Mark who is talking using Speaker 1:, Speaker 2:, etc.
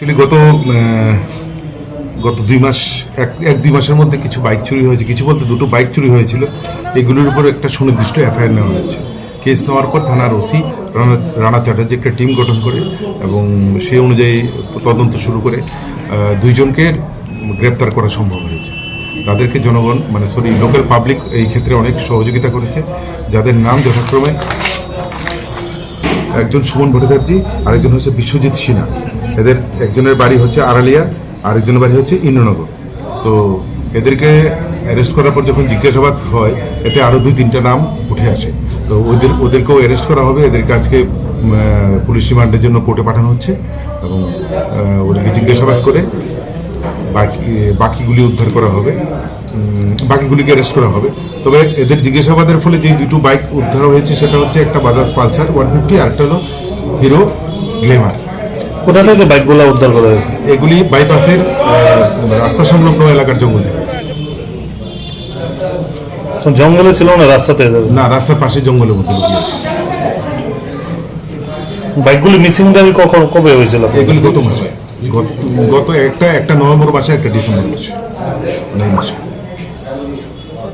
Speaker 1: Actually গত গত দুই মাস, এক এক দুই মাসের মধ্যে কিছু বাইক চুরি হয়েছে। কিছু বলতে দুটো বাইক চুরি হয়েছিল। এগুলোর উপর একটা সুনির্দিষ্ট এফআইআর নেওয়া হয়েছে। কেস নেওয়ার পর থানার ওসি রানা চ্যাটার্জি একটা টিম গঠন করে এবং সেই অনুযায়ী তদন্ত শুরু করে দুইজনকে গ্রেপ্তার করা সম্ভব হয়েছে। তাদেরকে জনগণ মানে সরি, লোকাল পাবলিক এই ক্ষেত্রে অনেক সহযোগিতা করেছে। যাদের নাম যথাক্রমে একজন সুমন ভট্টাচার্য, আরেকজন হচ্ছে বিশ্বজিৎ সিনহা। এদের একজনের বাড়ি হচ্ছে আড়ালিয়া, আরেকজনের বাড়ি হচ্ছে ইন্দ্রনগর। তো এদেরকে অ্যারেস্ট করার পর যখন জিজ্ঞাসাবাদ হয়, এতে আরও দুই, তিনটা নাম উঠে আসে। তো ওদের, ওদেরকেও অ্যারেস্ট করা হবে, এদেরকে আজকে পুলিশ রিমান্ডের জন্য কোর্টে পাঠানো হচ্ছে এবং ওদেরকে জিজ্ঞাসাবাদ করে বাকি, বাকিগুলি উদ্ধার করা হবে বাকিগুলিকে অ্যারেস্ট করা হবে। তবে এদের জিজ্ঞাসাবাদের ফলে যে দুটো বাইক উদ্ধার হয়েছে, সেটা হচ্ছে একটা বাজাজ পালসার ওয়ান ফিফটি আর একটা হলো হিরো গ্লেমার
Speaker 2: কোথা থেকে বাইকগুলো উদ্ধার করা হয়েছে?
Speaker 1: এগুলি বাইপাসের রাস্তা সংলগ্ন এলাকার জঙ্গল। থেকে
Speaker 2: জঙ্গলে ছিল না রাস্তাতে?
Speaker 1: না রাস্তার পাশে জঙ্গলের মধ্যে
Speaker 2: বাইকগুলি মিসিং দাবি কখন কবে হয়েছিল?
Speaker 1: এগুলি গত মাসে। গত- একটা একটা নভেম্বর মাসে একটা ডিসেম্বর মাসে।